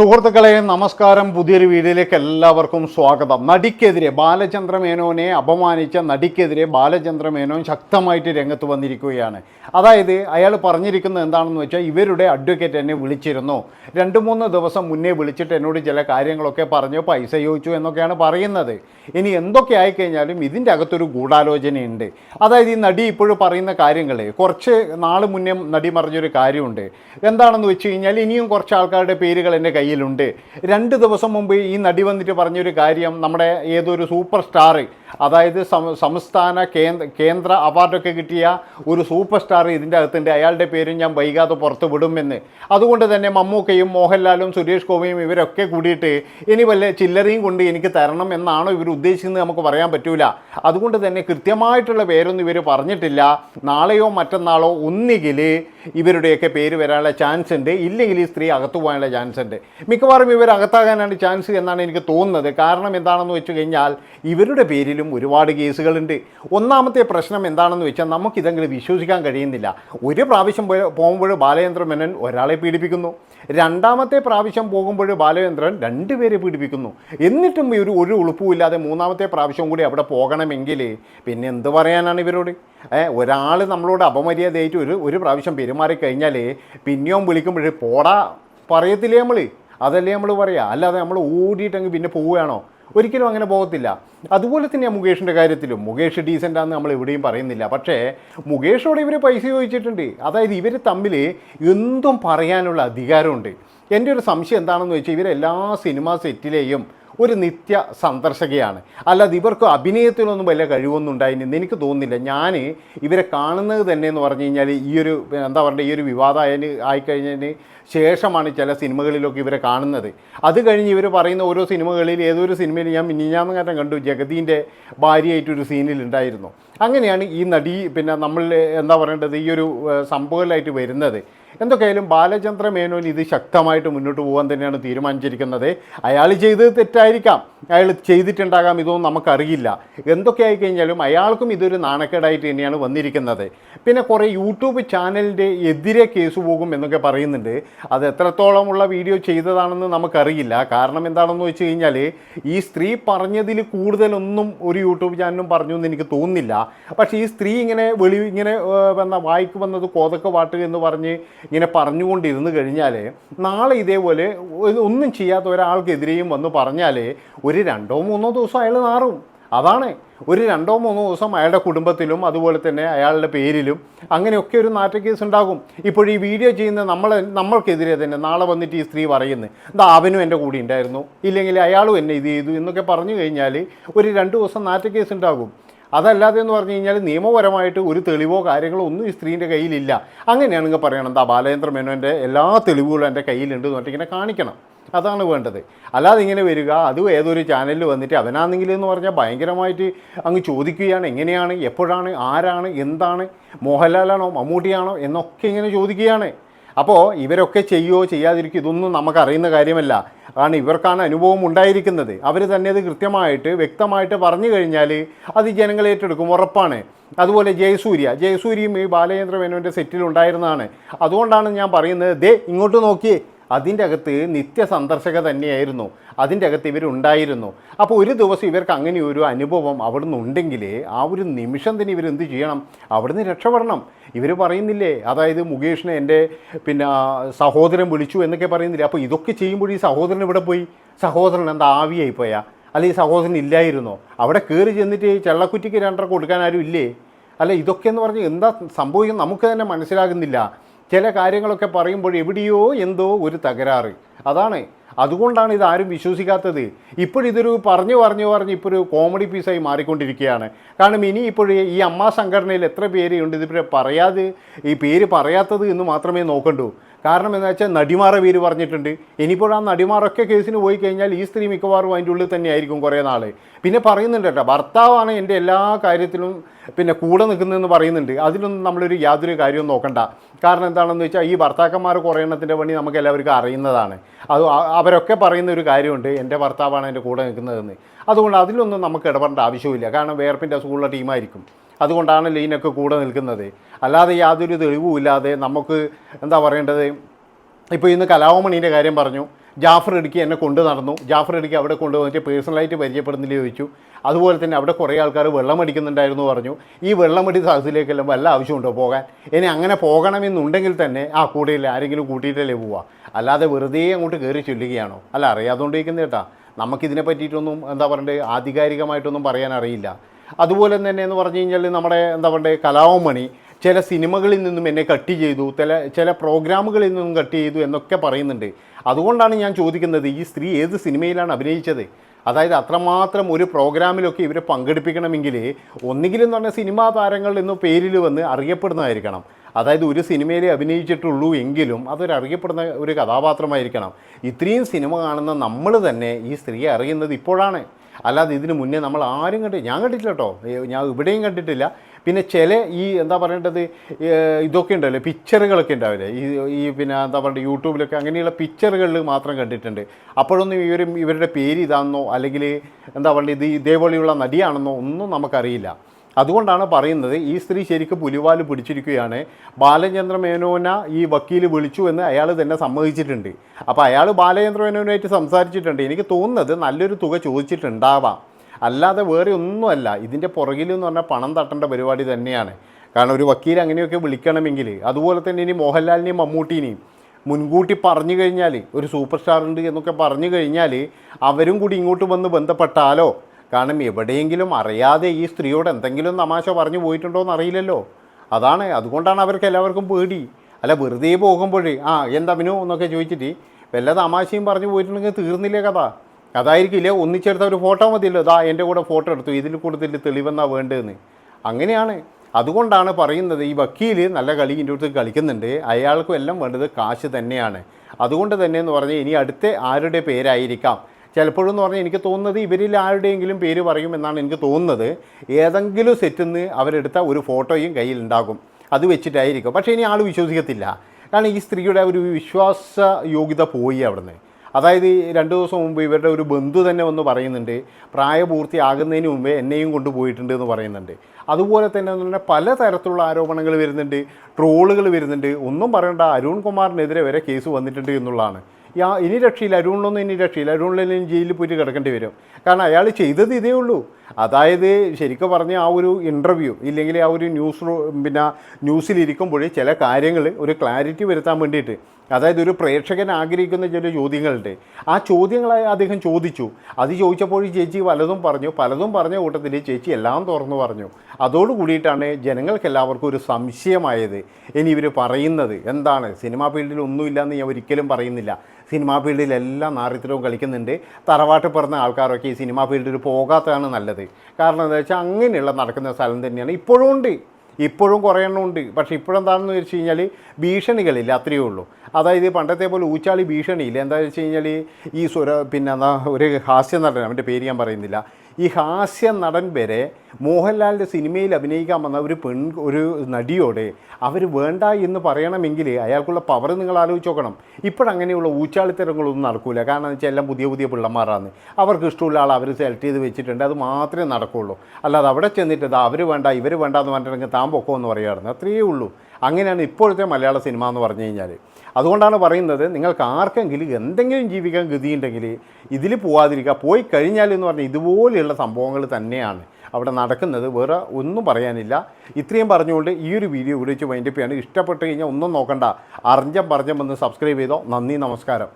സുഹൃത്തുക്കളെ നമസ്കാരം. പുതിയൊരു വീഡിയോയിലേക്ക് എല്ലാവർക്കും സ്വാഗതം. നടിക്കെതിരെ ബാലചന്ദ്ര മേനോനെ അപമാനിച്ച നടിക്കെതിരെ ബാലചന്ദ്ര മേനോൻ ശക്തമായിട്ട് രംഗത്ത് വന്നിരിക്കുകയാണ്. അതായത് അയാൾ പറഞ്ഞിരിക്കുന്നത് എന്താണെന്ന് വെച്ചാൽ ഇവരുടെ അഡ്വക്കേറ്റ് എന്നെ വിളിച്ചിരുന്നു. രണ്ട് മൂന്ന് ദിവസം മുന്നേ വിളിച്ചിട്ട് എന്നോട് ചില കാര്യങ്ങളൊക്കെ പറഞ്ഞു പൈസ ചോദിച്ചു എന്നൊക്കെയാണ് പറയുന്നത്. ഇനി എന്തൊക്കെ ആയിക്കഴിഞ്ഞാലും ഇതിന്റെ അകത്തൊരു ഗൂഢാലോചനയുണ്ട്. അതായത് ഈ നടി ഇപ്പോഴും പറയുന്ന കാര്യങ്ങൾ കുറച്ച് നാൾ മുന്നേ നടി പറഞ്ഞൊരു കാര്യമുണ്ട്. എന്താണെന്ന് വെച്ച് കഴിഞ്ഞാൽ ഇനിയും കുറച്ച് ആൾക്കാരുടെ പേരുകൾ എന്റെ കയ്യിലുണ്ട്. രണ്ട് ദിവസം മുമ്പ് ഈ നടി വന്നിട്ട് പറഞ്ഞൊരു കാര്യം നമ്മുടെ ഏതൊരു സൂപ്പർ സ്റ്റാർ അതായത് സംസ്ഥാന കേന്ദ്ര കേന്ദ്ര അവാർഡൊക്കെ കിട്ടിയ ഒരു സൂപ്പർ സ്റ്റാർ ഇതിന്റെ അകത്തുണ്ട്. അയാളുടെ പേരും ഞാൻ വൈകാതെ പുറത്ത് വിടുമെന്ന്. അതുകൊണ്ട് തന്നെ മമ്മൂക്കയും മോഹൻലാലും സുരേഷ് ഗോപിയും ഇവരൊക്കെ കൂടിയിട്ട് ഇനി വല്ല ചില്ലറയും കൊണ്ട് എനിക്ക് തരണം എന്നാണോ ഇവർ ഉദ്ദേശിക്കുന്നത് നമുക്ക് പറയാൻ പറ്റൂല. അതുകൊണ്ട് തന്നെ കൃത്യമായിട്ടുള്ള പേരൊന്നും ഇവർ പറഞ്ഞിട്ടില്ല. നാളെയോ മറ്റന്നാളോ ഒന്നുകിൽ ഇവരുടെയൊക്കെ പേര് വരാനുള്ള ചാൻസ് ഉണ്ട്. ഇല്ലെങ്കിൽ ഈ സ്ത്രീ അകത്തു പോകാനുള്ള ചാൻസ് ഉണ്ട്. മിക്കവാറും ഇവർ അകത്താകാനാണ് ചാൻസ് എന്നാണ് എനിക്ക് തോന്നുന്നത്. കാരണം എന്താണെന്ന് വെച്ച് കഴിഞ്ഞാൽ ഇവരുടെ പേരിലും ഒരുപാട് കേസുകളുണ്ട്. ഒന്നാമത്തെ പ്രശ്നം എന്താണെന്ന് വെച്ചാൽ നമുക്കിതെങ്കിലും വിശ്വസിക്കാൻ കഴിയുന്നില്ല. ഒരു പ്രാവശ്യം പോകുമ്പോൾ ബാലചന്ദ്ര മേനൻ ഒരാളെ പീഡിപ്പിക്കുന്നു. രണ്ടാമത്തെ പ്രാവശ്യം പോകുമ്പോൾ ബാലചന്ദ്രൻ രണ്ടുപേരെ പീഡിപ്പിക്കുന്നു. എന്നിട്ടും ഒരു ഒരു ഉളുപ്പുമില്ലാതെ മൂന്നാമത്തെ പ്രാവശ്യം കൂടി അവിടെ പോകണമെങ്കിൽ പിന്നെ എന്ത് പറയാനാണ് ഇവരോട്? ഒരാൾ നമ്മളോട് അപമര്യാദയായിട്ട് ഒരു ഒരു പ്രാവശ്യം പെരുമാറിക്കഴിഞ്ഞാൽ പിന്നെയും വിളിക്കുമ്പോൾ പോടാ പറയത്തില്ലേ നമ്മൾ അതല്ലേ നമ്മൾ പറയുക അല്ലാതെ നമ്മൾ ഓടിയിട്ടെങ്കിൽ പിന്നെ പോവുകയാണോ? ഒരിക്കലും അങ്ങനെ പോകത്തില്ല. അതുപോലെ തന്നെയാണ് മുകേഷിന്റെ കാര്യത്തിലും. മുകേഷ് ഡീസന്റാന്ന് നമ്മൾ എവിടെയും പറയുന്നില്ല. പക്ഷേ മുകേഷോട് ഇവർ പൈസ ചോദിച്ചിട്ടുണ്ട്. അതായത് ഇവർ തമ്മിൽ എന്തും പറയാനുള്ള അധികാരമുണ്ട്. എന്റെ ഒരു സംശയം എന്താണെന്ന് വെച്ചാൽ ഇവരെല്ലാ സിനിമാ സെറ്റിലെയും ഒരു നിത്യ സന്ദർശകയാണ്. അല്ലാതെ ഇവർക്ക് അഭിനയത്തിനൊന്നും വലിയ കഴിവൊന്നും ഉണ്ടായിരുന്നു എനിക്ക് തോന്നുന്നില്ല. ഞാൻ ഇവരെ കാണുന്നത് തന്നെ എന്ന് പറഞ്ഞു കഴിഞ്ഞാൽ ഈ ഒരു എന്താ പറയുക ഈ ഒരു വിവാദമായതിന് ആയിക്കഴിഞ്ഞതിന് ശേഷമാണ് ചില സിനിമകളിലൊക്കെ ഇവരെ കാണുന്നത്. അത് കഴിഞ്ഞ് ഇവർ പറയുന്ന ഓരോ സിനിമകളിൽ ഏതൊരു സിനിമയിൽ ഞാൻ മിനിഞ്ഞാന്ന് കാരണം കണ്ടു ജഗതീന്റെ ഭാര്യയായിട്ടൊരു സീനിൽ ഉണ്ടായിരുന്നു അങ്ങനെയാണ് ഈ നടി പിന്നെ നമ്മൾ എന്താ പറയേണ്ടത് ഈ ഒരു സംഭവമായിട്ട് വരുന്നത്. എന്തൊക്കെയായാലും ബാലചന്ദ്ര മേനോൻ ഇത് ശക്തമായിട്ട് മുന്നോട്ട് പോകാൻ തന്നെയാണ് തീരുമാനിച്ചിരിക്കുന്നത്. അയാൾ ചെയ്തത് തെറ്റായിരിക്കാം. അയാൾ ചെയ്തിട്ടുണ്ടാകാം ഇതൊന്നും നമുക്കറിയില്ല. എന്തൊക്കെ ആയിക്കഴിഞ്ഞാലും അയാൾക്കും ഇതൊരു നാണക്കേടായിട്ട് തന്നെയാണ് വന്നിരിക്കുന്നത്. പിന്നെ കുറേ യൂട്യൂബ് ചാനലിന്റെ എതിരെ കേസ് പോകും എന്നൊക്കെ പറയുന്നുണ്ട്. അത് എത്രത്തോളമുള്ള വീഡിയോ ചെയ്തതാണെന്ന് നമുക്കറിയില്ല. കാരണം എന്താണെന്ന് വെച്ച് കഴിഞ്ഞാൽ ഈ സ്ത്രീ പറഞ്ഞതിൽ കൂടുതലൊന്നും ഒരു യൂട്യൂബ് ചാനലും പറഞ്ഞു എന്ന് എനിക്ക് തോന്നുന്നില്ല. പക്ഷേ ഈ സ്ത്രീ ഇങ്ങനെ വെളി ഇങ്ങനെ വന്ന വായിക്ക് വന്നത് കോതക്ക പാട്ട് എന്ന് പറഞ്ഞ് ഇങ്ങനെ പറഞ്ഞുകൊണ്ടിരുന്ന് കഴിഞ്ഞാൽ നാളെ ഇതേപോലെ ഒന്നും ചെയ്യാത്ത ഒരാൾക്കെതിരെയും വന്ന് പറഞ്ഞാൽ ഒരു രണ്ടോ മൂന്നോ ദിവസം അയാൾ നാറും. അതാണ്. ഒരു രണ്ടോ മൂന്നോ ദിവസം അയാളുടെ കുടുംബത്തിലും അതുപോലെ തന്നെ അയാളുടെ പേരിലും അങ്ങനെയൊക്കെ ഒരു നാറ്റക്കേസ് ഉണ്ടാകും ഇപ്പോൾ ഈ വീഡിയോ ചെയ്യുന്ന നമ്മൾ നമ്മൾക്കെതിരെ തന്നെ നാളെ വന്നിട്ട് ഈ സ്ത്രീ പറയുന്നത് എന്താ അവനും എന്റെ കൂടെ ഉണ്ടായിരുന്നു. ഇല്ലെങ്കിൽ അയാളും എന്നെ ഇത് ചെയ്തു എന്നൊക്കെ പറഞ്ഞു കഴിഞ്ഞാൽ ഒരു രണ്ട് ദിവസം നാറ്റക്കേസ് ഉണ്ടാകും അതല്ലാതെ എന്ന് പറഞ്ഞു കഴിഞ്ഞാൽ നിയമപരമായിട്ട് ഒരു തെളിവോ കാര്യങ്ങളോ ഒന്നും ഈ സ്ത്രീന്റെ കയ്യിലില്ല. അങ്ങനെയാണെങ്കിൽ പറയണം എന്താ ബാലചന്ദ്ര മേനോന്റെ എല്ലാ തെളിവുകളും എന്റെ കയ്യിലുണ്ട് എന്ന് ഇങ്ങനെ കാണിക്കണം. അതാണ് വേണ്ടത്. അല്ലാതെ ഇങ്ങനെ വരിക അതും ഏതൊരു ചാനലിൽ വന്നിട്ട് അവനാണെങ്കിൽ എന്ന് പറഞ്ഞാൽ ഭയങ്കരമായിട്ട് അങ്ങ് ചോദിക്കുകയാണ്. എങ്ങനെയാണ് എപ്പോഴാണ് ആരാണ് എന്താണ് മോഹൻലാലാണോ മമ്മൂട്ടിയാണോ എന്നൊക്കെ ഇങ്ങനെ ചോദിക്കുകയാണ്. അപ്പോൾ ഇവരൊക്കെ ചെയ്യുമോ ചെയ്യാതിരിക്കും ഇതൊന്നും നമുക്കറിയുന്ന കാര്യമല്ല. കാരണം ഇവർക്കാണ് അനുഭവം ഉണ്ടായിരിക്കുന്നത്. അവർ തന്നെ അത് കൃത്യമായിട്ട് വ്യക്തമായിട്ട് പറഞ്ഞു കഴിഞ്ഞാൽ അത് ജനങ്ങൾ ഏറ്റെടുക്കും ഉറപ്പാണ്. അതുപോലെ ജയസൂര്യ. ജയസൂര്യയും ഈ ബാലചന്ദ്ര മേനോന്റെ സെറ്റിൽ ഉണ്ടായിരുന്നതാണ്. അതുകൊണ്ടാണ് ഞാൻ പറയുന്നത് ദേ ഇങ്ങോട്ട് നോക്കിയേ. അതിന്റെ അകത്ത് നിത്യ സന്ദർശക തന്നെയായിരുന്നു. അതിന്റെ അകത്ത് ഇവരുണ്ടായിരുന്നു. അപ്പോൾ ഒരു ദിവസം ഇവർക്ക് അങ്ങനെ ഒരു അനുഭവം അവിടുന്ന് ഉണ്ടെങ്കിൽ ആ ഒരു നിമിഷം തന്നെ ഇവരെന്ത് ചെയ്യണം? അവിടുന്ന് രക്ഷപ്പെടണം. ഇവർ പറയുന്നില്ലേ? അതായത് മുകേഷിനെ എന്റെ പിന്നെ സഹോദരൻ വിളിച്ചു എന്നൊക്കെ പറയുന്നില്ലേ? അപ്പോൾ ഇതൊക്കെ ചെയ്യുമ്പോൾ ഈ സഹോദരൻ ഇവിടെ പോയി? സഹോദരൻ എന്താ ആവിയായി പോയാ? അല്ല ഈ സഹോദരൻ ഇല്ലായിരുന്നോ? അവിടെ കയറി ചെന്നിട്ട് ചെള്ളക്കുറ്റിക്ക് രണ്ടര കൊടുക്കാൻ ആരും ഇല്ലേ? അല്ല ഇതൊക്കെ എന്ന് പറഞ്ഞാൽ എന്താ സംഭവിക്കുന്നത്? നമുക്ക് തന്നെ മനസ്സിലാകുന്നില്ല. ചില കാര്യങ്ങളൊക്കെ പറയുമ്പോൾ എവിടെയോ എന്തോ ഒരു തകരാറ്. അതാണ്. അതുകൊണ്ടാണ് ഇത് ആരും വിശ്വസിക്കാത്തത് ഇപ്പോഴിതൊരു പറഞ്ഞു പറഞ്ഞു പറഞ്ഞ് ഇപ്പോൾ ഒരു കോമഡി പീസായി മാറിക്കൊണ്ടിരിക്കുകയാണ്. കാരണം ഇനി ഇപ്പോഴേ ഈ അമ്മ സംഘടനയിൽ എത്ര പേര് ഉണ്ട് ഇതിപ്പോൾ പറയാതെ ഈ പേര് പറയാത്തത് എന്ന് മാത്രമേ നോക്കണ്ടൂ. കാരണം എന്ന് വെച്ചാൽ നടിമാറെ പേര് പറഞ്ഞിട്ടുണ്ട്. ഇനിയിപ്പോൾ ആ നടിമാരൊക്കെ കേസിന് പോയി കഴിഞ്ഞാൽ ഈ സ്ത്രീ മിക്കവാറും അതിന്റെ ഉള്ളിൽ തന്നെ ആയിരിക്കും കുറേ നാൾ പിന്നെ പറയുന്നുണ്ട് കേട്ടോ ഭർത്താവാണ് എന്റെ എല്ലാ കാര്യത്തിലും പിന്നെ കൂടെ നിൽക്കുന്നതെന്ന് പറയുന്നുണ്ട്. അതിലൊന്നും നമ്മളൊരു യാതൊരു കാര്യവും നോക്കണ്ട. കാരണം എന്താണെന്ന് വെച്ചാൽ ഈ ഭർത്താക്കന്മാർ കുറേ എണ്ണത്തിന്റെ പണി നമുക്ക് എല്ലാവർക്കും അറിയുന്നതാണ്. അത് അവരൊക്കെ പറയുന്ന ഒരു കാര്യമുണ്ട് എന്റെ ഭർത്താവാണ് എന്റെ കൂടെ നിൽക്കുന്നതെന്ന്. അതുകൊണ്ട് അതിലൊന്നും നമുക്ക് ഇടപെടേണ്ട ആവശ്യമില്ല കാരണം വേർപ്പിന്റെ അസുഖമുള്ള ടീമായിരിക്കും. അതുകൊണ്ടാണല്ലോ ലീനൊക്കെ കൂടെ നിൽക്കുന്നത്. അല്ലാതെ യാതൊരു തെളിവും ഇല്ലാതെ നമുക്ക് എന്താ പറയേണ്ടത്? ഇപ്പോൾ ഇന്ന് കലാവമണീന്റെ കാര്യം പറഞ്ഞു. ജാഫർ ഇടുക്കി എന്നെ കൊണ്ടു നടന്നു. ജാഫർ ഇടുക്കി അവിടെ കൊണ്ടുവന്നിട്ട് പേഴ്സണലായിട്ട് പരിചയപ്പെടുന്നില്ല ചോദിച്ചു. അതുപോലെ തന്നെ അവിടെ കുറേ ആൾക്കാർ വെള്ളം അടിക്കുന്നുണ്ടായിരുന്നു പറഞ്ഞു. ഈ വെള്ളമടി സാഹചര്യത്തിലേക്കെല്ലാം വല്ല ആവശ്യമുണ്ടോ പോകാൻ? ഇനി അങ്ങനെ പോകണമെന്നുണ്ടെങ്കിൽ തന്നെ ആ കൂടെയില്ല ആരെങ്കിലും കൂട്ടിയിട്ടല്ലേ പോവുക അല്ലാതെ വെറുതെ അങ്ങോട്ട് കയറി ചൊല്ലുകയാണോ? അല്ല അറിയാതുകൊണ്ടിരിക്കുന്ന കേട്ടാ. നമുക്കിതിനെ പറ്റിയിട്ടൊന്നും എന്താ പറയണ്ടത് ആധികാരികമായിട്ടൊന്നും പറയാൻ അറിയില്ല. അതുപോലെ തന്നെ എന്ന് പറഞ്ഞു കഴിഞ്ഞാൽ നമ്മുടെ എന്താ പറയുക കലാവമണി ചില സിനിമകളിൽ നിന്നും എന്നെ കട്ട് ചെയ്തു ചില ചില പ്രോഗ്രാമുകളിൽ നിന്നും കട്ട് ചെയ്തു എന്നൊക്കെ പറയുന്നുണ്ട്. അതുകൊണ്ടാണ് ഞാൻ ചോദിക്കുന്നത് ഈ സ്ത്രീ ഏത് സിനിമയിലാണ് അഭിനയിച്ചത്? അതായത് അത്രമാത്രം ഒരു പ്രോഗ്രാമിലൊക്കെ ഇവരെ പങ്കെടുപ്പിക്കണമെങ്കിൽ ഒന്നുകിലും എന്ന് പറഞ്ഞാൽ സിനിമാ താരങ്ങൾ എന്ന പേരിൽ വന്ന് അറിയപ്പെടുന്നതായിരിക്കണം. അതായത് ഒരു സിനിമയിൽ അഭിനയിച്ചിട്ടുള്ളൂ എങ്കിലും അതൊരു അറിയപ്പെടുന്ന ഒരു കഥാപാത്രമായിരിക്കണം. ഇത്രയും സിനിമ കാണുന്ന നമ്മൾ തന്നെ ഈ സ്ത്രീയെ അറിയുന്നത് ഇപ്പോഴാണ്. അല്ലാതെ ഇതിന് മുന്നേ നമ്മൾ ആരും കണ്ടി ഞാൻ കണ്ടിട്ടില്ല കേട്ടോ ഞാൻ ഇവിടെയും കണ്ടിട്ടില്ല. പിന്നെ ചില ഈ എന്താ പറയേണ്ടത് ഇതൊക്കെ ഉണ്ടല്ലോ പിക്ചറുകളൊക്കെ ഉണ്ടാവില്ലേ ഈ ഈ പിന്നെ എന്താ പറയുക യൂട്യൂബിലൊക്കെ അങ്ങനെയുള്ള പിക്ചറുകളിൽ മാത്രം കണ്ടിട്ടുണ്ട്. അപ്പോഴൊന്നും ഇവർ ഇവരുടെ പേര് ഇതാണെന്നോ അല്ലെങ്കിൽ എന്താ പറയുക ഇത് ഇതേപോലെയുള്ള നടിയാണെന്നോ ഒന്നും നമുക്കറിയില്ല. അതുകൊണ്ടാണ് പറയുന്നത് ഈ സ്ത്രീ ശരിക്കും പുലിവാൽ പിടിച്ചിരിക്കുകയാണ്. ബാലചന്ദ്ര മേനോന ഈ വക്കീൽ വിളിച്ചു എന്ന് അയാൾ തന്നെ സമ്മതിച്ചിട്ടുണ്ട്. അപ്പോൾ അയാൾ ബാലചന്ദ്ര മേനോനായിട്ട് സംസാരിച്ചിട്ടുണ്ട്. എനിക്ക് തോന്നുന്നത് നല്ലൊരു തുക ചോദിച്ചിട്ടുണ്ടാവാം. അല്ലാതെ വേറെ ഒന്നുമല്ല. ഇതിന്റെ പുറകിൽ എന്ന് പറഞ്ഞാൽ പണം തട്ടേണ്ട പരിപാടി തന്നെയാണ്. കാരണം ഒരു വക്കീൽ അങ്ങനെയൊക്കെ വിളിക്കണമെങ്കിൽ അതുപോലെ തന്നെ ഇനി മോഹൻലാലിനെയും മമ്മൂട്ടിനെയും മുൻകൂട്ടി പറഞ്ഞു കഴിഞ്ഞാൽ ഒരു സൂപ്പർ സ്റ്റാർ ഉണ്ട് എന്നൊക്കെ പറഞ്ഞു കഴിഞ്ഞാൽ അവരും കൂടി ഇങ്ങോട്ട് വന്ന് ബന്ധപ്പെട്ടാലോ? കാരണം എവിടെയെങ്കിലും അറിയാതെ ഈ സ്ത്രീയോട് എന്തെങ്കിലും തമാശ പറഞ്ഞു പോയിട്ടുണ്ടോ എന്ന് അറിയില്ലല്ലോ അതാണ് അതുകൊണ്ടാണ് അവർക്ക് എല്ലാവർക്കും പേടി. അല്ല വെറുതെ പോകുമ്പോൾ ആ എന്താ മിനു എന്നൊക്കെ ചോദിച്ചിട്ട് വല്ല തമാശയും പറഞ്ഞു പോയിട്ടുണ്ടെങ്കിൽ തീർന്നില്ലേ കഥ? അതായിരിക്കില്ലേ ഒന്നിച്ചെടുത്ത ഒരു ഫോട്ടോ മതിയല്ലോ. ഇതാ എന്റെ കൂടെ ഫോട്ടോ എടുത്തു ഇതിൽ കൂടുതൽ തെളിവെന്നാ വേണ്ടതെന്ന് അങ്ങനെയാണ്. അതുകൊണ്ടാണ് പറയുന്നത് ഈ വക്കീൽ നല്ല കളി ഇതിന്റെ അടുത്ത് കളിക്കുന്നുണ്ട്. അയാൾക്കും എല്ലാം വേണ്ടത് കാശ് തന്നെയാണ്. അതുകൊണ്ട് തന്നെ എന്ന് പറഞ്ഞാൽ ഇനി അടുത്ത ആരുടെ പേരായിരിക്കാം? ചിലപ്പോഴെന്ന് പറഞ്ഞാൽ എനിക്ക് തോന്നുന്നത് ഇവരിൽ ആരുടെയെങ്കിലും പേര് പറയും എന്നാണ് എനിക്ക് തോന്നുന്നത്. ഏതെങ്കിലും സെറ്റിൽ നിന്ന് അവരെടുത്ത ഒരു ഫോട്ടോയും കയ്യിൽ ഉണ്ടാകും അത് വെച്ചിട്ടായിരിക്കും. പക്ഷേ ഇനി ആൾ വിശ്വസിക്കത്തില്ല. കാരണം ഈ സ്ത്രീയുടെ ഒരു വിശ്വാസ യോഗ്യത പോയി അവിടുന്ന്. അതായത് രണ്ട് ദിവസം മുമ്പ് ഇവരുടെ ഒരു ബന്ധു തന്നെ വന്ന് പറയുന്നുണ്ട് പ്രായപൂർത്തിയാകുന്നതിന് മുമ്പേ എന്നെയും കൊണ്ടുപോയിട്ടുണ്ട് എന്ന് പറയുന്നുണ്ട്. അതുപോലെ തന്നെ എന്ന് പറഞ്ഞാൽ പലതരത്തിലുള്ള ആരോപണങ്ങൾ വരുന്നുണ്ട് ട്രോളുകൾ വരുന്നുണ്ട്. ഒന്നും പറയണ്ട അരുൺ കുമാറിനെതിരെ വരെ കേസ് വന്നിട്ടുണ്ട് എന്നുള്ളതാണ്. യാ ഇനി രക്ഷയില്ല അരുണിലൊന്നും ഇനി രക്ഷയില്ല. അരുണിലും ജയിലിൽ പോയിട്ട് കിടക്കേണ്ടി വരും. കാരണം അയാൾ ചെയ്തത് ഇതേ ഉള്ളൂ. അതായത് ശരിക്കും പറഞ്ഞ ആ ഒരു ഇന്റർവ്യൂ ഇല്ലെങ്കിൽ ആ ഒരു ന്യൂസ് പിന്നെ ന്യൂസിലിരിക്കുമ്പോൾ ചില കാര്യങ്ങൾ ഒരു ക്ലാരിറ്റി വരുത്താൻ വേണ്ടിയിട്ട് അതായത് ഒരു പ്രേക്ഷകൻ ആഗ്രഹിക്കുന്ന ചില ചോദ്യങ്ങളുണ്ട്. ആ ചോദ്യങ്ങളെ അദ്ദേഹം ചോദിച്ചു. അത് ചോദിച്ചപ്പോൾ ചേച്ചി പലതും പറഞ്ഞു പലതും പറഞ്ഞ കൂട്ടത്തിൽ ചേച്ചി എല്ലാം തുറന്നു പറഞ്ഞു. അതോട് കൂടിയിട്ടാണ് ജനങ്ങൾക്ക് എല്ലാവർക്കും ഒരു സംശയമായത്. ഇനി ഇവർ പറയുന്നത് എന്താണ്? സിനിമാ ഫീൽഡിൽ ഒന്നുമില്ലെന്ന് ഞാൻ ഒരിക്കലും പറയുന്നില്ല. സിനിമാ ഫീൽഡിൽ എല്ലാം നാറിത്തരവും കളിക്കുന്നുണ്ട്. തറവാട്ട് പിറന്ന ആൾക്കാരൊക്കെ ഈ സിനിമാ ഫീൽഡിൽ പോകാത്തതാണ് നല്ലത്. കാരണം എന്താ വെച്ചാൽ അങ്ങനെയുള്ള നടക്കുന്ന സ്ഥലം തന്നെയാണ് ഇപ്പോഴും ഉണ്ട്. ഇപ്പോഴും കുറേ എണ്ണം ഉണ്ട്. പക്ഷേ ഇപ്പോഴെന്താണെന്ന് വെച്ച് കഴിഞ്ഞാൽ ഭീഷണികളില്ല അത്രയേ ഉള്ളൂ. അതായത് പണ്ടത്തെ പോലെ ഊച്ചാളി ഭീഷണിയില്ല. എന്താ വെച്ച് കഴിഞ്ഞാൽ ഈ സുര പിന്നെ എന്താ ഒരു ഹാസ്യ നടൻ അവന്റെ പേര് ഞാൻ പറയുന്നില്ല. ഈ ഹാസ്യ നടൻ വരെ മോഹൻലാലിന്റെ സിനിമയിൽ അഭിനയിക്കാൻ വന്ന ഒരു പെൺ ഒരു നടിയോട് അവർ വേണ്ട എന്ന് പറയണമെങ്കിൽ അയാൾക്കുള്ള പവർ നിങ്ങൾ ആലോചിച്ച് നോക്കണം. ഇപ്പോഴങ്ങനെയുള്ള ഊച്ചാളിത്തരങ്ങളൊന്നും നടക്കില്ല കാരണം എന്ന് വെച്ചാൽ എല്ലാം പുതിയ പുതിയ പിള്ളമാരാണ്. അവർക്ക് ഇഷ്ടമുള്ള ആൾ അവർ സെലക്ട് ചെയ്ത് വെച്ചിട്ടുണ്ട്. അത് മാത്രമേ നടക്കുകയുള്ളൂ അല്ലാതെ അവിടെ ചെന്നിട്ട് ഇതാ അവർ വേണ്ട ഇവർ വേണ്ട എന്ന് പറഞ്ഞിട്ടുണ്ടെങ്കിൽ താൻ പൊക്കോ എന്ന് പറയുമായിരുന്നു അത്രയേ ഉള്ളൂ. അങ്ങനെയാണ് ഇപ്പോഴത്തെ മലയാള സിനിമ എന്ന് പറഞ്ഞു കഴിഞ്ഞാൽ അതുകൊണ്ടാണ് പറയുന്നത് നിങ്ങൾക്ക് ആർക്കെങ്കിലും എന്തെങ്കിലും ജീവിക്കാൻ ഗതിയുണ്ടെങ്കിൽ ഇതിൽ പോവാതിരിക്കുക. പോയി കഴിഞ്ഞാൽ എന്ന് പറഞ്ഞാൽ ഇതുപോലെയുള്ള സംഭവങ്ങൾ തന്നെയാണ് അവിടെ നടക്കുന്നത്. വേറെ ഒന്നും പറയാനില്ല. ഇത്രയും പറഞ്ഞുകൊണ്ട് ഈ ഒരു വീഡിയോ ഇവിടെ വെച്ച് വൈൻഡപ്പ് ചെയ്യാണ്. ഇഷ്ടപ്പെട്ട് കഴിഞ്ഞാൽ ഒന്നും നോക്കണ്ട. അറിഞ്ഞം പറഞ്ഞം വന്ന് സബ്സ്ക്രൈബ് ചെയ്തോ. നന്ദി നമസ്കാരം.